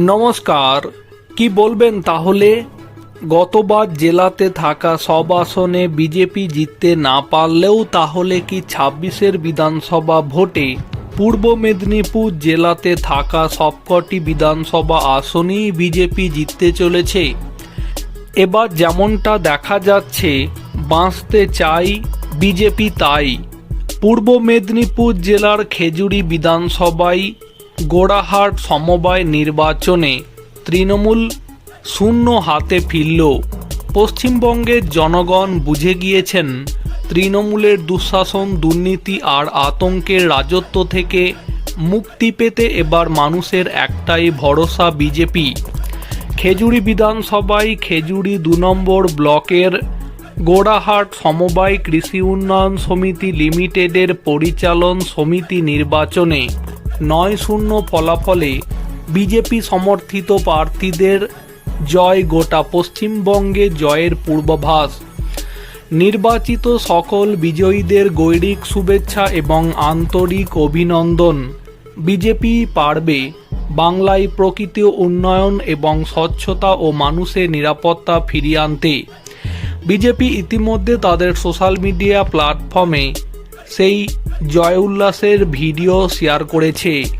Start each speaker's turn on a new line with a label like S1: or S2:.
S1: নমস্কার, কি বলবেন তাহলে? গতবার জেলাতে থাকা সব আসনে বিজেপি জিততে না পারলেও তাহলে কি ছাব্বিশের বিধানসভা ভোটে পূর্ব মেদিনীপুর জেলাতে থাকা সবকটি বিধানসভা আসনই বিজেপি জিততে চলেছে? এবার যেমনটা দেখা যাচ্ছে, বাঁচতে চাই বিজেপি তাই। পূর্ব মেদিনীপুর জেলার খেজুরি বিধানসভায় গোড়াহাট সমবায় নির্বাচনে তৃণমূল শূন্য হাতে ফিরল। পশ্চিমবঙ্গের জনগণ বুঝে গিয়েছেন, তৃণমূলের দুঃশাসন, দুর্নীতি আর আতঙ্কের রাজত্ব থেকে মুক্তি পেতে এবার মানুষের একটাই ভরসা বিজেপি। খেজুরি বিধানসভায় খেজুরি দু নম্বর ব্লকের গোড়াহাট সমবায় কৃষি উন্নয়ন সমিতি লিমিটেডের পরিচালন সমিতি নির্বাচনে নয় শূন্য ফলাফলে বিজেপি সমর্থিত প্রার্থীদের জয় গোটা পশ্চিমবঙ্গে জয়ের পূর্বাভাস। নির্বাচিত সকল বিজয়ীদের গৈরিক শুভেচ্ছা এবং আন্তরিক অভিনন্দন। বিজেপি পারবে বাংলায় প্রকৃতি উন্নয়ন এবং স্বচ্ছতা ও মানুষের নিরাপত্তা ফিরিয়ে আনতে। বিজেপি ইতিমধ্যে তাদের সোশ্যাল মিডিয়া প্ল্যাটফর্মে সেই জয় উল্লাসের ভিডিও শেয়ার করেছে।